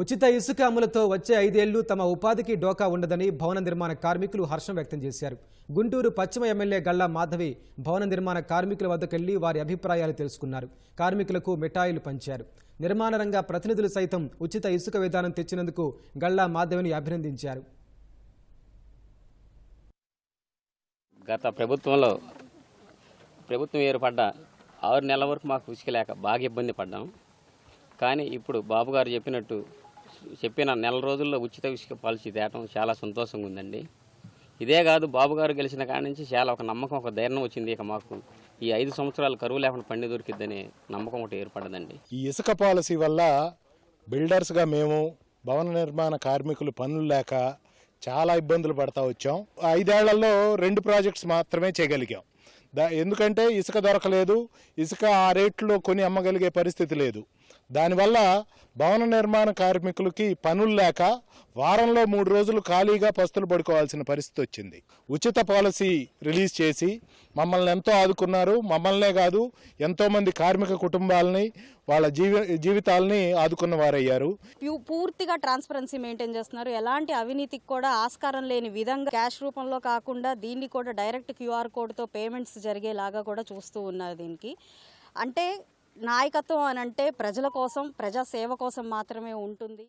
ఉచిత ఇసుక అమలుతో వచ్చే ఐదేళ్ళు తమ ఉపాధికి డోకా ఉండదని భవన నిర్మాణ కార్మికులు హర్షం వ్యక్తం చేశారు. గుంటూరు పశ్చిమ ఎమ్మెల్యే గల్లా మాధవి భవన నిర్మాణ కార్మికుల వద్దకెళ్ళి వారి అభిప్రాయాలు తెలుసుకున్నారు. కార్మికులకు మిఠాయిలు పంచారు. నిర్మాణ రంగ ప్రతినిధులు సైతం ఉచిత ఇసుక విధానం తెచ్చినందుకు గల్లా మాధవిని అభినందించారు. గత ప్రభుత్వంలో ప్రభుత్వం ఏర్పడ్డ ఆరు నెలల వరకు మాకు ఉచిక లేక బాగా ఇబ్బంది పడ్డాం. కానీ ఇప్పుడు బాబు గారు చెప్పినట్టు చెప్పిన నెల రోజుల్లో ఉచిత ఇసుక పాలసీ తేటం చాలా సంతోషంగా ఉందండి. ఇదే కాదు బాబుగారు గెలిచిన కాడి నుంచి చాలా ఒక నమ్మకం ఒక ధైర్యం వచ్చింది ఇక మాకు. ఈ ఐదు సంవత్సరాలు కరువు లేకుండా పండి దొరికిద్దనే నమ్మకం ఒకటి ఏర్పడదండి. ఈ ఇసుక పాలసీ వల్ల బిల్డర్స్గా మేము భవన నిర్మాణ కార్మికులు పనులు లేక చాలా ఇబ్బందులు పడతా వచ్చాం. ఐదేళ్ళలో రెండు ప్రాజెక్ట్స్ మాత్రమే చేయగలిగాం. దా ఎందుకంటే ఇసుక దొరకలేదు ఇసుక ఆ రేట్లో కొని అమ్మగలిగే పరిస్థితి లేదు. దానివల్ల భవన నిర్మాణ కార్మికులకి పనులు లేక వారంలో మూడు రోజులు ఖాళీగా పస్తులు పడుకోవాల్సిన పరిస్థితి వచ్చింది. ఉచిత పాలసీ రిలీజ్ చేసి మమ్మల్ని ఎంతో ఆదుకున్నారు. మమ్మల్నే కాదు ఎంతోమంది కార్మిక కుటుంబాలని వాళ్ళ జీవి జీవితాలని ఆదుకున్న వారయ్యారు. ప్యూ- పూర్తిగా ట్రాన్స్పరెన్సీ మెయింటైన్ చేస్తున్నారు. ఎలాంటి అవినీతికి కూడా ఆస్కారం లేని విధంగా క్యాష్ రూపంలో కాకుండా దీన్ని కూడా డైరెక్ట్ క్యూఆర్ కోడ్తో పేమెంట్స్ జరిగేలాగా కూడా చూస్తూ ఉన్నారు దీనికి. అంటే నాయకత్వం అని అంటే ప్రజల కోసం ప్రజా సేవ కోసం మాత్రమే ఉంటుంది.